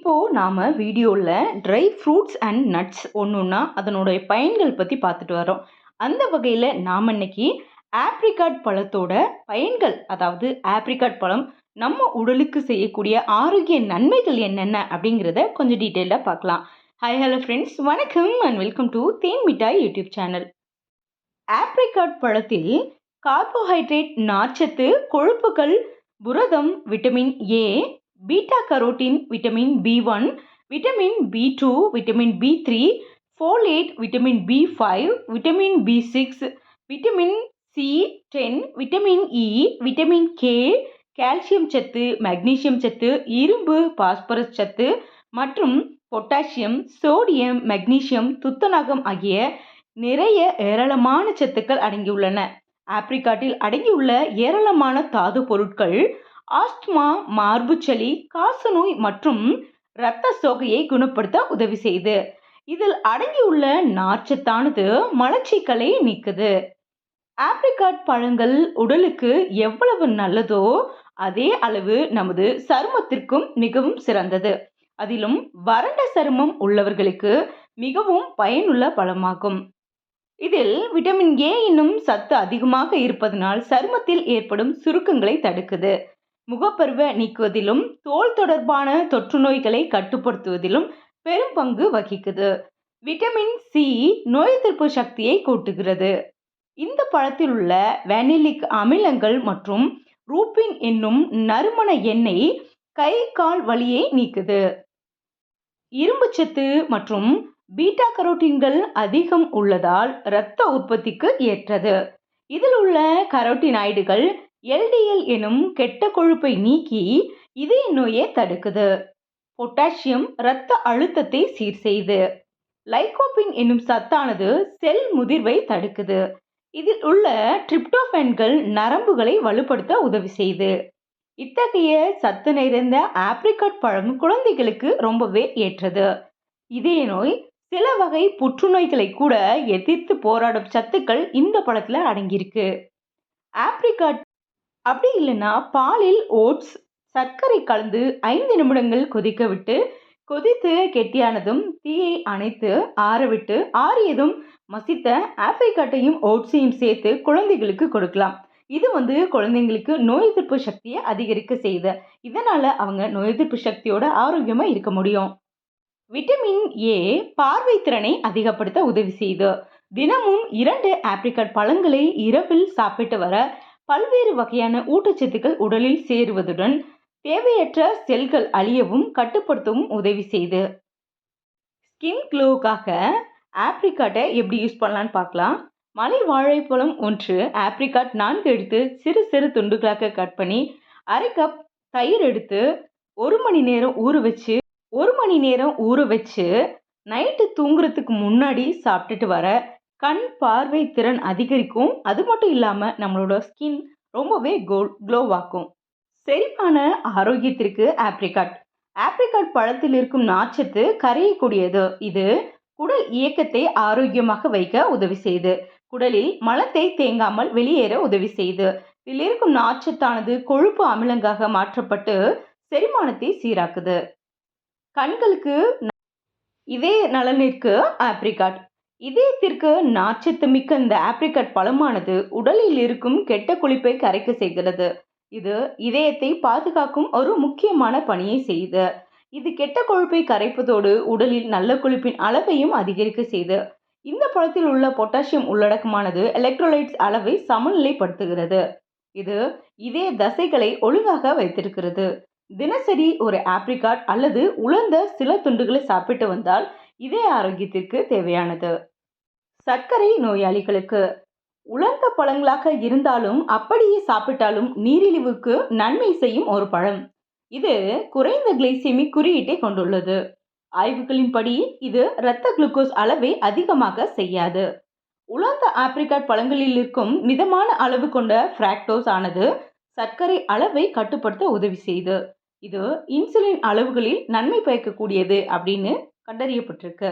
இப்போது நாம் வீடியோவில் ட்ரை ஃப்ரூட்ஸ் அண்ட் நட்ஸ் ஒன்னொன்னா அதனுடைய பயன்கள் பற்றி பார்த்துட்டு வரோம். அந்த வகையில் நாம் இன்னைக்கு ஆப்ரிகாட் பழத்தோட பயன்கள், அதாவது ஆப்ரிகாட் பழம் நம்ம உடலுக்கு செய்யக்கூடிய ஆரோக்கிய நன்மைகள் என்னென்ன அப்படிங்கிறத கொஞ்சம் டீட்டெயிலாக பார்க்கலாம். ஹாய் ஹலோ ஃப்ரெண்ட்ஸ் வணக்கம் and welcome to Then Mittai YouTube channel. Apricot பழத்தில் கார்போஹைட்ரேட், நார்ச்சத்து, கொழுப்புகள், புரதம், vitamin A, beta carotene, vitamin B one, vitamin B two, vitamin B three, folate, vitamin B five, vitamin B six, vitamin C ten, vitamin E, vitamin K, calcium சத்து, magnesium சத்து, இரும்பு, phosphorus சத்து மற்றும் potassium, sodium, magnesium, துத்தநாகம் ஆகிய நிறைய ஏராளமான சத்துக்கள் அடங்கியுள்ளன. ஆப்ரிகாட்டில் அடங்கியுள்ள ஏராளமான தாது பொருட்கள் ஆஸ்துமா, மார்புச்சளி, காசநோய் மற்றும் இரத்த சோகையை குணப்படுத்த உதவி செய்து இதில் அடங்கியுள்ள நார்ச்சத்தானது மலச்சிக்கலை நீக்குது. ஆப்ரிகாட் பழங்கள் உடலுக்கு எவ்வளவு நல்லதோ அதே அளவு நமது சருமத்திற்கும் மிகவும் சிறந்தது. அதிலும் வறண்ட சருமம் உள்ளவர்களுக்கு மிகவும் பயனுள்ள பழமாகும். இதில் விட்டமின் ஏ என்னும் சத்து அதிகமாக இருப்பதனால் சருமத்தில் ஏற்படும் சுருக்கங்களை தடுக்குது. முகப்பருவ நீக்குவதிலும், தோல் தொடர்பான தொற்றுநோய்களை கட்டுப்படுத்துவதிலும் பெரும் பங்கு வகிக்குது. விட்டமின் சி நோய் எதிர்ப்பு சக்தியை கூட்டுகிறது. இந்த பழத்தில் உள்ள வெனிலிக் அமிலங்கள் மற்றும் ரூபின் என்னும் நறுமண எண்ணெய் கை, கால் வலியை நீக்குது. இரும்புச்சத்து மற்றும் பீட்டா கரோட்டின்கள் அதிகம் உள்ளதால் இரத்த உற்பத்திக்கு ஏற்றது. இதில் உள்ள கரோட்டினாய்டுகள் எல்.டி.எல் எனும் கெட்ட கொழுப்பை நீக்கி இதய நோயை தடுக்குது. பொட்டாசியம் இரத்த அழுத்தத்தை சீர் செய்து லைகோபின் என்னும் சத்தானது செல் முதிர்வை தடுக்குது. இதில் உள்ள டிரிப்டோபேன்கள் நரம்புகளை வலுப்படுத்த உதவி செய்து இத்தகைய சத்து நிறைந்த ஆப்ரிகாட் பழம் குழந்தைகளுக்கு ரொம்பவே ஏற்றது. இதய நோய், சில வகை புற்றுநோய்களை கூட எதிர்த்து போராடும் சத்துக்கள் இந்த பழத்தில் அடங்கியிருக்கு. ஆப்ரிகாட் அப்படி இல்லைன்னா பாலில் ஓட்ஸ், சர்க்கரை கலந்து ஐந்து நிமிடங்கள் கொதிக்க விட்டு கொதித்து கெட்டியானதும் தீயை அணைத்து ஆறவிட்டு ஆறியதும் மசித்த ஆப்ரிக்காட்டையும் ஓட்ஸையும் சேர்த்து குழந்தைகளுக்கு கொடுக்கலாம். இது வந்து குழந்தைங்களுக்கு நோய் எதிர்ப்பு சக்தியை அதிகரிக்க செய்யுது. இதனால் அவங்க நோய் எதிர்ப்பு சக்தியோட ஆரோக்கியமாக இருக்க முடியும். விட்டமின் ஏ பார்வை திறனை அதிகப்படுத்த உதவி செய்யுது. தினமும் இரண்டு ஆப்ரிக்காட் பழங்களை இரவில் சாப்பிட்டு வர பல்வேறு வகையான ஊட்டச்சத்துக்கள் உடலில் சேருவதுடன் தேவையற்ற செல்கள் அழியவும் கட்டுப்படுத்தவும் உதவி செய்து ஸ்கின் க்ளோவுக்காக ஆப்ரிகாட்டை எப்படி யூஸ் பண்ணலான்னு பார்க்கலாம். மலை வாழைப்பழம் ஒன்று ஆப்ரிகாட் நான்கு எடுத்து சிறு சிறு துண்டுகளாக கட் பண்ணி அரை கப் தயிர் எடுத்து ஒரு மணி நேரம் ஊற வச்சு ஒரு மணி நேரம் ஊற வச்சு நைட்டு தூங்குறதுக்கு முன்னாடி சாப்பிட்டுட்டு வர கண் பார்வை திறன் அதிகரிக்கும். அது மட்டும் இல்லாமல் நம்மளோட ஸ்கின் ரொம்பவே கோல் க்ளோவாக்கும். செரிமான ஆரோக்கியத்திற்கு ஆப்ரிகாட் ஆப்ரிகாட் பழத்தில் இருக்கும் நாச்சத்து கரையக்கூடியது. இது குடல் இயக்கத்தை ஆரோக்கியமாக வைக்க உதவி செய்து குடலில் மலத்தை தேங்காமல் வெளியேற உதவி செய்யுது. இதில் இருக்கும் நாச்சத்தானது கொழுப்பு அமிலங்காக மாற்றப்பட்டு செரிமானத்தை சீராக்குது. கண்களுக்கு இதே நலனிற்கு ஆப்ரிகாட் இதயத்திற்கு நாச்சத்து மிக்க இந்த ஆப்ரிகாட் பழமானது உடலில் இருக்கும் கெட்ட கொழுப்பை கரைக்க செய்கிறது. இது இதயத்தை பாதுகாக்கும் ஒரு முக்கியமான பணியை செய்து இது கெட்ட கொழுப்பை கரைப்பதோடு உடலில் நல்ல கொழுப்பின் அளவையும் அதிகரிக்க செய்து இந்த பழத்தில் உள்ள பொட்டாசியம் உள்ளடக்கமானது எலக்ட்ரோலைட்ஸ் அளவை சமநிலைப்படுத்துகிறது. இது இதய தசைகளை ஒழுங்காக வைத்திருக்கிறது. தினசரி ஒரு ஆப்ரிகாட் அல்லது உலர்ந்த சில துண்டுகளை சாப்பிட்டு வந்தால் இதய ஆரோக்கியத்திற்கு தேவையானது. சர்க்கரை நோயாளிகளுக்கு உலர்ந்த பழங்களாக இருந்தாலும் அப்படியே சாப்பிட்டாலும் நீரிழிவுக்கு நன்மை செய்யும் ஒரு பழம். இது குறைந்த கிளைசெமிக் குறியீட்டை கொண்டுள்ளது. ஆய்வுகளின்படி இது இரத்த குளுக்கோஸ் அளவை அதிகமாக செய்யாது. உலர்ந்த ஆப்ரிகாட் பழங்களில் இருக்கும் மிதமான அளவு கொண்ட ஃப்ராக்டோஸ் ஆனது சர்க்கரை அளவை கட்டுப்படுத்த உதவி செய்து இது இன்சுலின் அளவுகளில் நன்மை பயக்கக்கூடியது அப்படின்னு கண்டறியப்பட்டிருக்கு.